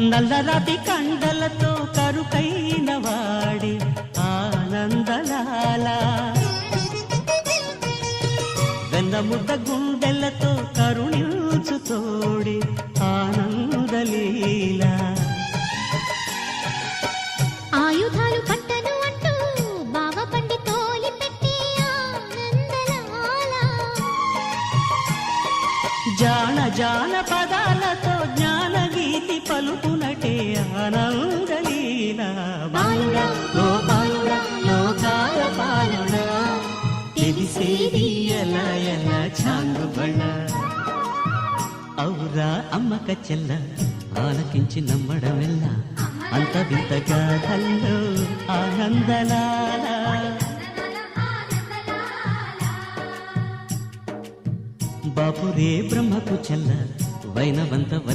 నల్లరాతి కండలతో కరుకైన వాడి ఆనందలాల. వెన్నముద్ద గుండెలతో కరుణించు తోడి ఆనందలీల. ఆయుధాలు పట్టను అంటూ బావ పండి తోలి పెట్టి ఆనందలాల. జాన జాన పదాలతో జ్ఞాన బాలుడా ఓ లోకాల పాలుడా. తెలిసేది ఎలా ఎలా చాంగు బళ్ళ ఔరా అమ్మక చెల్ల ఆలకించి నమ్మడమెల్ల. అంత వింతగా హల్లో ఆనందలాల. బాపురే బ్రహ్మకు చెల్ల వైనవంత